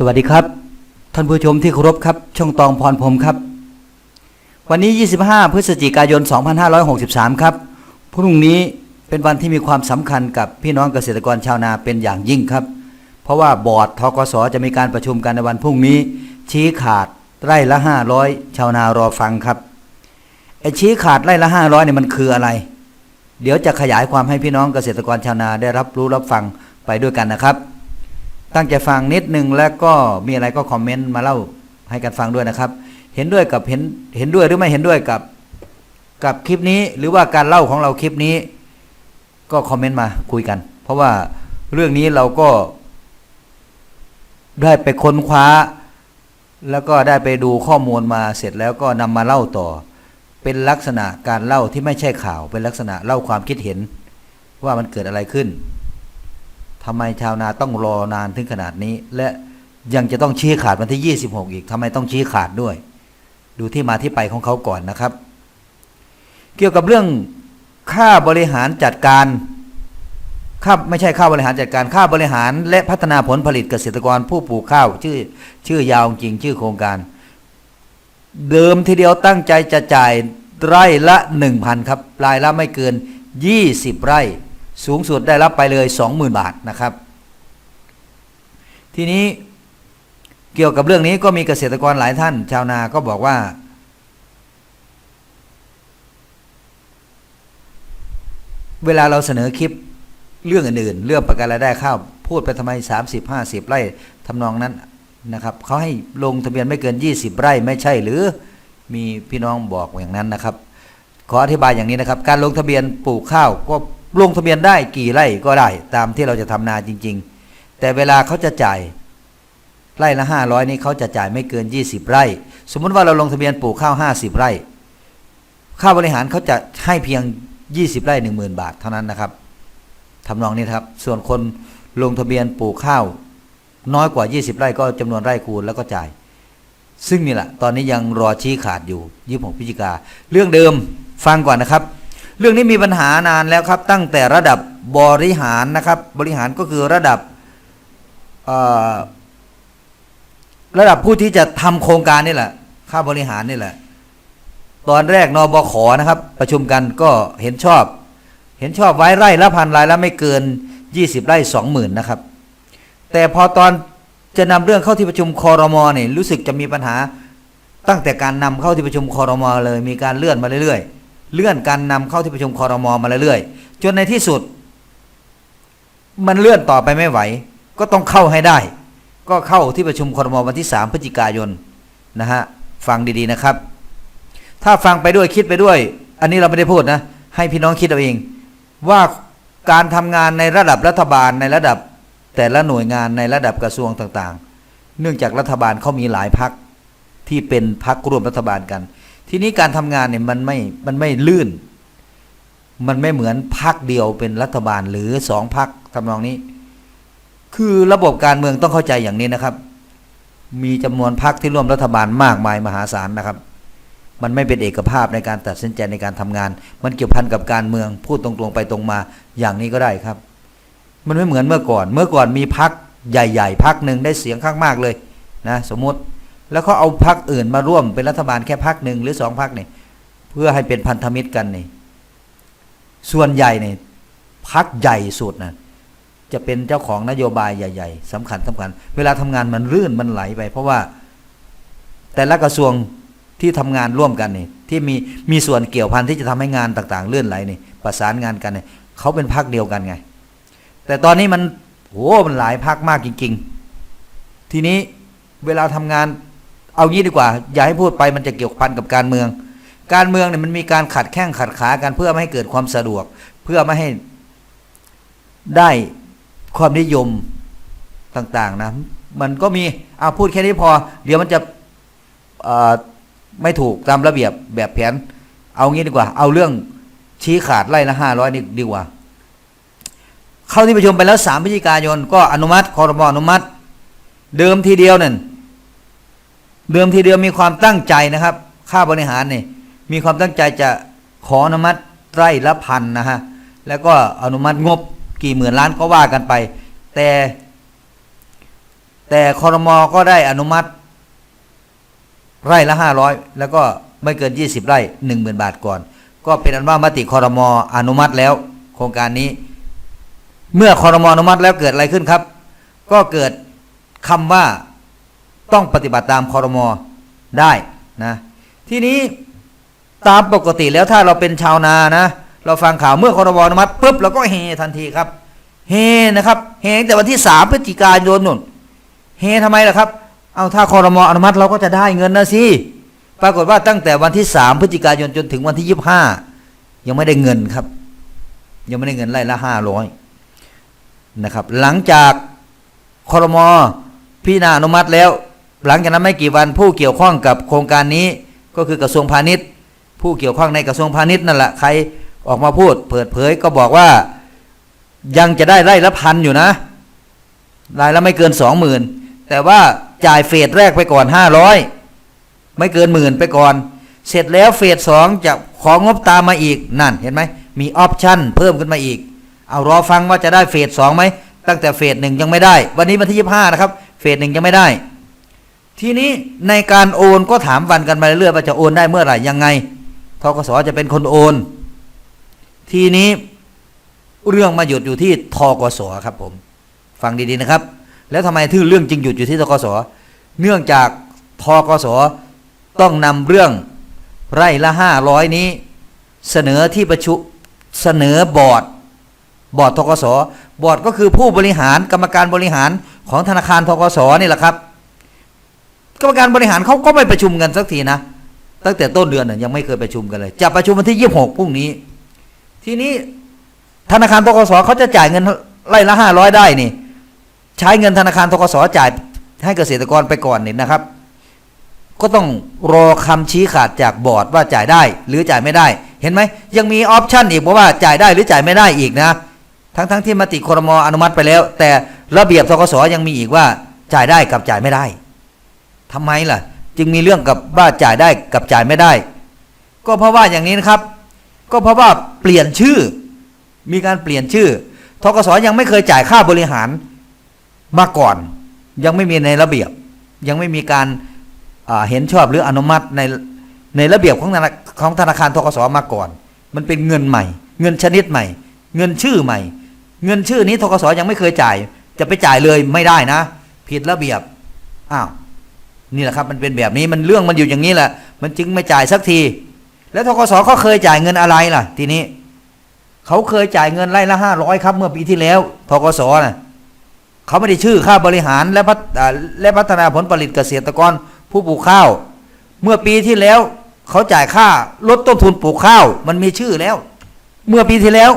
สวัสดีครับ ท่านผู้ชมที่เคารพครับ ช่องตองพรพรมครับ วันนี้ 25 พฤศจิกายน 2563 ครับ พรุ่งนี้เป็นวันที่มีความสำคัญกับพี่น้องเกษตรกรชาวนาเป็นอย่างยิ่งครับ เพราะว่าบอร์ดทกสจะมีการประชุมกันในวันพรุ่งนี้ ชี้ขาดไร่ละ 500 ชาวนารอฟังครับไอชี้ขาดไร่ละ 500เนี่ยมันคืออะไร เดี๋ยวจะขยายความให้พี่น้องเกษตรกรชาวนาได้รับรู้รับฟังไปด้วยกันนะครับ ตั้งใจฟังนิดนึงแล้วก็มีอะไรก็คอมเมนต์มาเล่าให้กันฟังด้วยนะครับ เห็นด้วยกับเห็นเห็นด้วยหรือไม่เห็นด้วยกับกับคลิปนี้หรือว่าการเล่าของเราคลิปนี้ ก็คอมเมนต์มาคุยกัน เพราะว่าเรื่องนี้เราก็ ได้ไปค้นคว้า แล้วก็ได้ไปดูข้อมูลมาเสร็จแล้วก็นำมาเล่าต่อ เป็นลักษณะการเล่าที่ไม่ใช่ข่าว เป็นลักษณะเล่าความคิดเห็น ว่ามันเกิดอะไรขึ้น ทำไมชาวนาต้องรอนานถึงขนาดนี้ และยังจะต้องชี้ขาดวันที่ 26 อีกทำไมต้องชี้ขาดด้วย ดูที่มาที่ไปของเขาก่อนนะครับ เกี่ยวกับเรื่องค่าบริหารจัดการค่าไม่ใช่ค่าบริหารจัดการค่าบริหาร และพัฒนาผลผลิตเกษตรกรผู้ปลูกข้าว ชื่อชื่อยาวจริงชื่อโครงการ เดิมทีเดียวตั้งใจจะจ่ายไร่ละ 1,000 ครับรายละไม่เกิน 20 ไร่ สูงสุดได้รับไปเลย 20,000 บาทนะครับ ทีนี้เกี่ยวกับเรื่องนี้ก็มีเกษตรกรหลายท่าน ชาวนาก็บอกว่า เวลาเราเสนอคลิปเรื่องอื่นๆ เรื่องประกันรายได้ข้าวพูดไปทำไม 30 50 ไร่ทำนองนั้นนะครับเขาให้ลงทะเบียนไม่เกิน 20 ไร่ไม่ใช่หรือมีพี่น้องบอกอย่างนั้นนะครับ ขออธิบายอย่างนี้นะครับ การลงทะเบียนปลูกข้าวก็ ลงทะเบียนได้กี่ไร่ก็ได้ ตามที่เราจะทำนาจริง ๆ แต่เวลาเขาจะจ่ายไร่ละ500นี่เขาจะจ่ายไม่เกิน 20 ไร่ สมมุติว่าเราลงทะเบียนปลูกข้าว 50 ไร่ ค่าบริหารเขาจะให้เพียง 20 ไร่ 10,000 บาทเท่านั้นนะครับทำนองนี้ครับ ส่วนคนลงทะเบียนปลูกข้าว น้อยกว่า 20 ไร่ก็จำนวนไร่คูณแล้วก็จ่าย ซึ่งนี่แหละ ตอนนี้ยังรอชี้ขาดอยู่26พฤศจิกา เรื่องเดิมฟังก่อนนะครับ เรื่องนี้มีปัญหานานแล้วครับ ตั้งแต่ระดับบริหารนะครับ บริหารก็คือระดับระดับผู้ที่จะทำโครงการนี่แหละ ค่าบริหารนี่แหละ ตอนแรกนบขนะครับ ประชุมกันก็เห็นชอบ เห็นชอบไว้ไร่ละพันรายละไม่เกิน 20 ไร่20,000นะครับ แต่พอตอนจะนำเรื่องเข้าที่ประชุมคอรมอเนี่ยรู้สึกจะมีปัญหาตั้งแต่การนำเข้าที่ประชุมคอรมอเลย มีการเลื่อนมาเรื่อยๆ เลื่อนการนำเข้าที่ประชุมคอรมอมาเรื่อยๆจนในที่สุด มันเลื่อนต่อไปไม่ไหว ก็ต้องเข้าให้ได้ ก็เข้าที่ประชุมคอรมอวันที่ 3 พฤศจิกายนนะฮะฟังดีๆนะครับ ถ้าฟังไปด้วยคิดไปด้วย อันนี้เราไม่ได้พูดนะ ให้พี่น้องคิดเอาเอง ว่าการทำงานในระดับรัฐบาลในระดับแต่ละหน่วยงานในระดับกระทรวงต่างๆ เนื่องจากรัฐบาลเขามีหลายพักที่เป็นพักร่วมรัฐบาลกัน ทีนี้การทำงานเนี่ยมันไม่ มันไม่ลื่น มันไม่เหมือนพักเดียวเป็นรัฐบาลหรือสองพักทำนองนี้ คือระบบการเมืองต้องเข้าใจอย่างนี้นะครับ มีจำนวนพักที่ร่วมรัฐบาลมากมายมหาศาลนะครับ มันไม่เป็นเอกภาพในการตัดสินใจในการทำงาน มันเกี่ยวพันกับการเมืองพูดตรงๆไปตรงมาอย่างนี้ก็ได้ครับ มันไม่เหมือนเมื่อก่อน เมื่อก่อนมีพักใหญ่ ๆพักหนึ่งได้เสียงข้างมากเลยนะ สมมติ แล้วเขาเอาพักอื่นมาร่วมเป็นรัฐบาลแค่พักหนึ่งหรือสองพักเนี่ยเพื่อให้เป็นพันธมิตรกันนี่ส่วนใหญ่เนี่ยพักใหญ่สุดนะจะเป็นเจ้าของนโยบายใหญ่ ๆสำคัญสำคัญ เวลาทำงานมันรื่นมันไหลไป เพราะว่าแต่ละกระทรวงที่ทำงานร่วมกันนี่ที่มีมีส่วนเกี่ยวพันที่จะทำให้งานต่างๆ เลื่อนไหลนี่ประสานงานกันเนี่ยเขาเป็นพักเดียวกันไง แต่ตอนนี้มันโหมันหลายพักมากจริง ๆ ทีนี้เวลาทำงาน เอางี้ดีกว่า อย่าให้พูดไปมันจะเกี่ยวพันกับการเมือง การเมืองเนี่ยมันมีการขัดแข้งขัดขากันเพื่อไม่ให้เกิดความสะดวก เพื่อไม่ให้ได้ความนิยมต่างๆนะมันก็มีเอาพูดแค่นี้พอ เดี๋ยวมันจะไม่ถูกตามระเบียบแบบแผน เอางี้ดีกว่า เอาเรื่องชี้ขาดไล่ละห้าร้อยนี่ดีกว่า เข้าที่ประชุมไปแล้วสามพฤศจิกายน ก็อนุมัติคอรมออนุมัติ เดิมทีเดียวนั่น เดิมทีเดียวมีความตั้งใจนะครับ ค่าบริหารนี่มีความตั้งใจจะขออนุมัติไร่ละพันนะฮะแล้วก็อนุมัติงบกี่หมื่นล้านก็ว่ากันไป แต่ แต่คอรมอก็ได้อนุมัติ ไร่ละห้าร้อยแล้วก็ไม่เกินยี่สิบไร่หนึ่งหมื่นบาทก่อน ก็เป็นอันว่ามติคอรมออนุมัติแล้ว โครงการนี้ เมื่อคอรมออนุมัติแล้วเกิดอะไรขึ้นครับ ก็เกิดคำว่า ต้องปฏิบัติตามคอรมอได้นะทีนี้ตามปกติแล้วถ้าเราเป็นชาวนานะ เราฟังข่าวเมื่อคอรมอนุมัติปุ๊บเราก็เฮทันทีครับเฮนะครับเฮแต่วันที่สามพฤศจิกายนนุ่นเฮทำไมล่ะครับ เอาถ้าคอรมออนุมัติเราก็จะได้เงินนะสิปรากฏว่าตั้งแต่วันที่สามพฤศจิกายนจนถึงวันที่ยี่ห้ายังไม่ได้เงินครับ ยังไม่ได้เงินไล่ละห้าร้อยนะครับ หลังจากคอรมอพิจารณาอนุมัติแล้ว หลังจากนั้นไม่กี่วันผู้เกี่ยวข้องกับโครงการนี้ก็คือกระทรวงพาณิชย์ ผู้เกี่ยวข้องในกระทรวงพาณิชย์นั่นแหละใครออกมาพูดเปิดเผยก็บอกว่ายังจะได้ไร่ละพันอยู่นะรายละไม่เกินสองหมื่นแต่ว่าจ่ายเฟสแรกไปก่อนห้าร้อยไม่เกินหมื่นไปก่อน เสร็จแล้วเฟสสองจะของงบตามมาอีกนั่นเห็นไหมมีออปชั่นเพิ่มขึ้นมาอีก เอารอฟังว่าจะได้เฟสสองไหมตั้งแต่เฟสหนึ่งยังไม่ได้ วันนี้วันที่ยี่ห้านะครับ เฟสหนึ่งยังไม่ได้ ทีนี้ในการโอนก็ถามวันกันมาเรื่อยๆว่าจะโอนได้เมื่อไหร่ยังไงทกสจะเป็นคนโอน ทีนี้เรื่องมาหยุดอยู่ที่ทกสครับผม ฟังดีๆนะครับ แล้วทำไมที่เรื่องจริงหยุดอยู่ที่ทกสเนื่องจากทกสต้องนำเรื่องไร่ละห้าร้อยนี้ เสนอที่ประชุมเสนอบอร์ดบอร์ดทกสบอร์ดก็คือผู้บริหารกรรมการบริหารของธนาคารทกสนี่แหละครับ กรรมการบริหารเขาก็ไม่ประชุมกันสักทีนะตั้งแต่ต้นเดือนน่ะยังไม่เคยประชุมกันเลย จะประชุมวันที่ยี่หกพรุ่งนี้ ทีนี้ธนาคารทกสเขาจะจ่ายเงินไร่ละห้าร้อยได้นี่ ใช้เงินธนาคารทกสจ่ายให้เกษตรกรไปก่อนนี่นะครับ ก็ต้องรอคำชี้ขาดจากบอร์ดว่าจ่ายได้หรือจ่ายไม่ได้ เห็นไหมยังมีออปชันอีกบอกว่าจ่ายได้หรือจ่ายไม่ได้อีกนะ ทั้งๆทที่มติครมอนุมัติไปแล้ว แต่ระเบียบทกสยังมีอีกว่าจ่ายได้กับจ่ายไม่ได้ ทำไมล่ะ จึงมีเรื่องกับว่าจ่ายได้กับจ่ายไม่ได้ ก็เพราะว่าอย่างนี้นะครับ ก็เพราะว่าเปลี่ยนชื่อ มีการเปลี่ยนชื่อทกสยังไม่เคยจ่ายค่าบริหารมาก่อน ยังไม่มีในระเบียบ ยังไม่มีการาเห็นชอบหรืออนุมัติในในระเบียบของธนาของธนาคารทกสมาก่อน มันเป็นเงินใหม่ เงินชนิดใหม่ เงินชื่อใหม่ เงินชื่อนี้ทกสยังไม่เคยจ่าย จะไปจ่ายเลยไม่ได้นะ ผิดระเบียบ อ้าว นี่แหละครับมันเป็นแบบนี้มันเรื่องมันอยู่อย่างนี้แหละ มันจึงไม่จ่ายสักที แล้วทกสเขาเคยจ่ายเงินอะไรล่ะ ทีนี้เขาเคยจ่ายเงินไร่ละห้าร้อยครับ เมื่อปีที่แล้วทกสน่ะเขาไม่ได้ชื่อค่าบริหารและพัฒและพัฒนาผลผลิตเกษตรกรผู้ปลูกข้าว เมื่อปีที่แล้วเขาจ่ายค่าลดต้นทุนปลูกข้าว มันมีชื่อแล้ว เมื่อปีที่แล้ว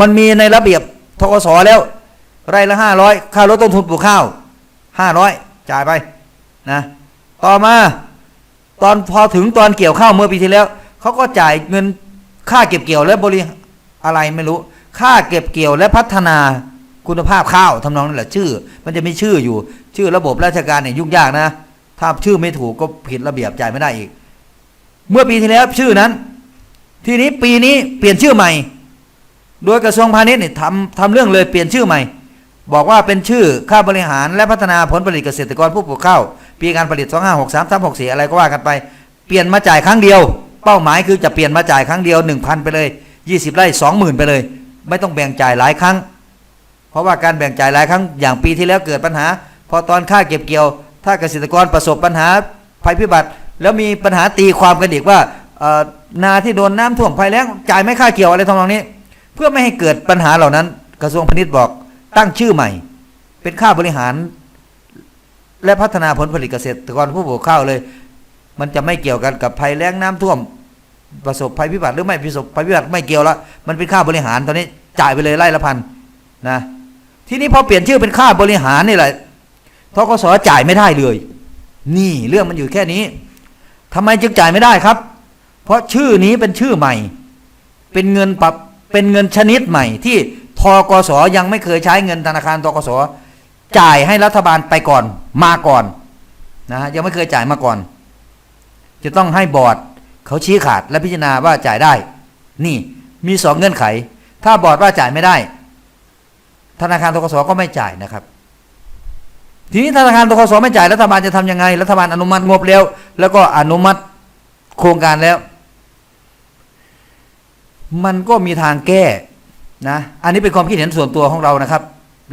มันมีในระเบียบทกสแล้ว ไร่ละห้าร้อยค่าลดต้นทุนปลูกข้าวห้าร้อย จ่ายไปนะต่อมาตอนพอถึงตอนเกี่ยวข้าวเมื่อปีที่แล้วเขาก็จ่ายเงินค่าเก็บเกี่ยวและบริอะไรไม่รู้ ค่าเก็บเกี่ยวและพัฒนาคุณภาพข้าวทำนองนั้นแหละชื่อ มันจะมีชื่ออยู่ ชื่อระบบราชการเนี่ยยุ่งยากนะ ถ้าชื่อไม่ถูกก็ผิดระเบียบจ่ายไม่ได้อีก เมื่อปีที่แล้วชื่อนั้น ทีนี้ปีนี้เปลี่ยนชื่อใหม่ โดยกระทรวงพาณิชย์เนี่ยทำทำเรื่องเลยเปลี่ยนชื่อใหม่ บอกว่าเป็นชื่อค่าบริหารและพัฒนาผลผลิตเกษตรกรผู้ปลูกข้าวปีการผลิต 2 5 6 3 3 6 4 อะไรก็ว่ากันไป เปลี่ยนมาจ่ายครั้งเดียว เป้าหมายคือจะเปลี่ยนมาจ่ายครั้งเดียว 1,000 ไปเลย 20 ไร่ 20,000 ไปเลย ไม่ต้องแบ่งจ่ายหลายครั้ง เพราะว่าการแบ่งจ่ายหลายครั้งอย่างปีที่แล้วเกิดปัญหา พอตอนค่าเก็บเกี่ยว ถ้าเกษตรกรประสบปัญหาภัยพิบัติ แล้วมีปัญหาตีความกันอีกว่านาที่โดนน้ำท่วมภัยแล้งจ่ายไม่ค่าเกี่ยวอะไรทำนองนี้ เพื่อไม่ให้เกิดปัญหาเหล่านั้น กระทรวงพาณิชย์บอก ตั้งชื่อใหม่ เป็นค่าบริหาร และพัฒนาผลผลิตเกษตรกรผู้ปลูกข้าวเลย มันจะไม่เกี่ยวกันกับภัยแล้งน้ำท่วม ประสบภัยพิบัติหรือไม่ประสบภัยพิบัติไม่เกี่ยวละมันเป็นค่าบริหารตอนนี้จ่ายไปเลยไร่ละพันนะทีนี้พอเปลี่ยนชื่อเป็นค่าบริหารนี่แหละทกสจ่ายไม่ได้เลย นี่เรื่องมันอยู่แค่นี้ทำไมจึงจ่ายไม่ได้ครับ เพราะชื่อนี้เป็นชื่อใหม่ เป็นเงินปรับเป็นเงินชนิดใหม่ที่ ทกสยังไม่เคยใช้เงินธนาคารทกสจ่ายให้รัฐบาลไปก่อนมาก่อนนะฮะยังไม่เคยจ่ายมาก่อน จะต้องให้บอร์ดเขาชี้ขาดและพิจารณาว่าจ่ายได้ นี่มีสองเงื่อนไข ถ้าบอร์ดว่าจ่ายไม่ได้ ธนาคารทกสก็ไม่จ่ายนะครับ ทีนี้ธนาคารทกสไม่จ่ายรัฐบาลจะทำยังไง รัฐบาลอนุมัติงบแล้ว แล้วก็อนุมัติโครงการแล้ว มันก็มีทางแก้ นะอันนี้เป็นความคิดเห็นส่วนตัวของเรานะครับ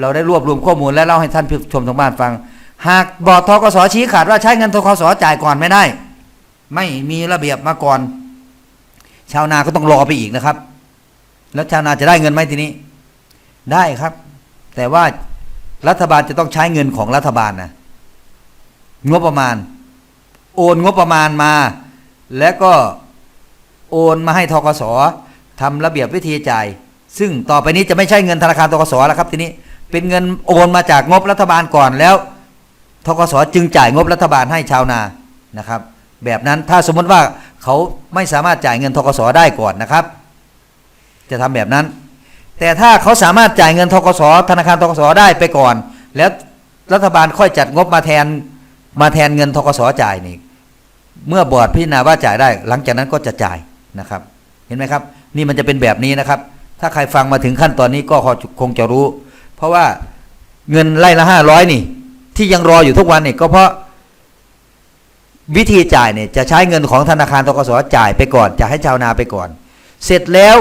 เราได้รวบรวมข้อมูลและเล่าให้ท่านผู้ชมทางบ้านฟัง หากบอร์ดทกสชี้ขาดว่าใช้เงินทกสจ่ายก่อนไม่ได้ ไม่มีระเบียบมาก่อน ชาวนาก็ต้องรอไปอีกนะครับ แล้วชาวนาจะได้เงินไหมทีนี้ได้ครับ แต่ว่ารัฐบาลจะต้องใช้เงินของรัฐบาลนะงบประมาณ โอนงบประมาณมา แล้วก็โอนมาให้ทกสทำระเบียบวิธีจ่าย ซึ่งต่อไปนี้จะไม่ใช่เงินธนาคารทกสแล้วครับทีนี้เป็นเงินโอนมาจากงบรัฐบาลก่อนแล้วทกสจึงจ่ายงบรัฐบาลให้ชาวนานะครับ แบบนั้นถ้าสมมติว่าเขาไม่สามารถจ่ายเงินทกสได้ก่อนนะครับ จะทำแบบนั้น แต่ถ้าเขาสามารถจ่ายเงินทกสธนาคารทกสได้ไปก่อน แล้วรัฐบาลค่อยจัดงบมาแทนมาแทนเงินทกสจ่ายนี่เมื่อบอร์ดพิจารณาว่าจ่ายได้ หลังจากนั้นก็จะจ่ายนะครับ เห็นไหมครับ นี่มันจะเป็นแบบนี้นะครับ ถ้าใครฟังมาถึงขั้นตอนนี้ก็คงจะรู้ เพราะว่าเงินไล่ละห้าร้อยนี่ ที่ยังรออยู่ทุกวันนี่ก็เพราะวิธีจ่ายเนี่ยจะใช้เงินของธนาคารทกสจ่ายไปก่อนจะให้ชาวนาไปก่อน เสร็จแล้ว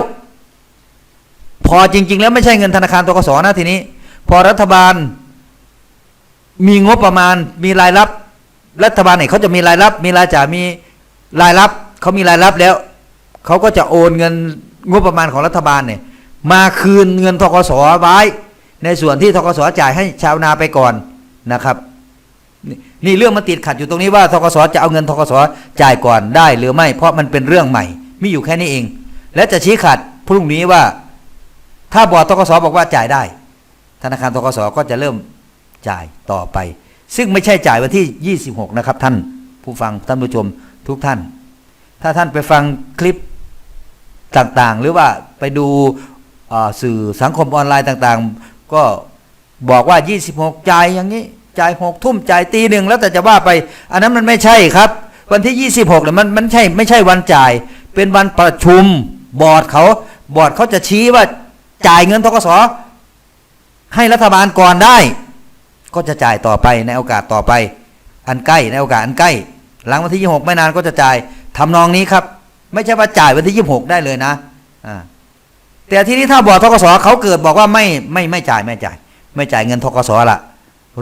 พอจริง ๆ แล้วไม่ใช่เงินธนาคารทกสนะทีนี้ พอรัฐบาล มีงบประมาณ มีรายรับ รัฐบาลเนี่ยเขาจะมีรายรับ มีรายจ่ายมีรายรับเขามีรายรับแล้วเขาก็จะโอนเงินงบประมาณของรัฐบาลเนี่ย มาคืนเงินทกสไว้ ในส่วนที่ทกสจ่ายให้ชาวนาไปก่อนนะครับนี่นี่เรื่องมันติดขัดอยู่ตรงนี้ว่าทกสจะเอาเงินทกสจ่ายก่อนได้หรือไม่ เพราะมันเป็นเรื่องใหม่ มีอยู่แค่นี้เอง และจะชี้ขาดพรุ่งนี้ว่า ถ้าบอร์ดทกสบอกว่าจ่ายได้ ธนาคารทกสก็จะเริ่มจ่ายต่อไป ซึ่งไม่ใช่จ่ายวันที่ 26 นะครับ ท่านผู้ฟังท่านผู้ชมทุกท่าน ถ้าท่านไปฟังคลิปต่างๆ หรือว่าไปดู สื่อสังคมออนไลน์ต่างๆ ก็บอกว่า 26 จ่ายอย่างนี้ จ่ายหกทุ่มจ่ายตีหนึ่งแล้วแต่จะว่าไป อันนั้นมันไม่ใช่ครับ วันที่ 26เนี่ยมันมันใช่ไม่ใช่วันจ่าย เป็นวันประชุมบอร์ดเขาบอร์ดเขาจะชี้ว่าจ่ายเงินทกสให้รัฐบาลก่อนได้ ก็จะจ่ายต่อไปในโอกาสต่อไป อันใกล้ในโอกาสอันใกล้ หลังวันที่ 26 ไม่นานก็จะจ่ายทำนองนี้ครับ ไม่ใช่ว่าจ่ายวันที่ 26 ได้เลยนะอ่า แต่ทีนี้ถ้าบอร์ดทกสเขาเกิดบอกว่าไม่ไม่ไม่จ่ายไม่จ่าย ไม่จ่ายเงินทกสละ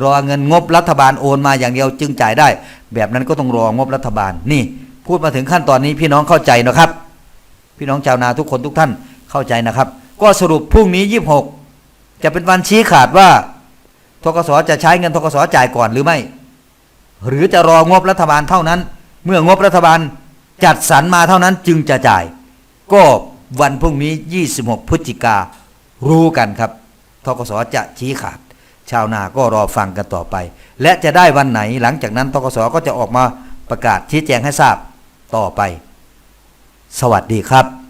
รอเงินงบรัฐบาลโอนมาอย่างเดียวจึงจ่ายได้ แบบนั้นก็ต้องรองบรัฐบาลนี่ พูดมาถึงขั้นตอนนี้พี่น้องเข้าใจนะครับ พี่น้องชาวนาทุกคนทุกท่านเข้าใจนะครับ ก็สรุปพรุ่งนี้26จะเป็นวันชี้ขาดว่าทกสจะใช้เงินทกสจ่ายก่อนหรือไม่ หรือจะรองบรัฐบาลเท่านั้น เมื่องบรัฐบาลจัดสรรมาเท่านั้นจึงจะจ่าย ก็ วันพรุ่งนี้ 26 พฤศจิการู้กันครับทกศจะชี้ขาด ชาวนาก็รอฟังกันต่อไป และจะได้วันไหนหลังจากนั้นทกศก็จะออกมาประกาศชี้แจงให้ทราบต่อไป สวัสดีครับ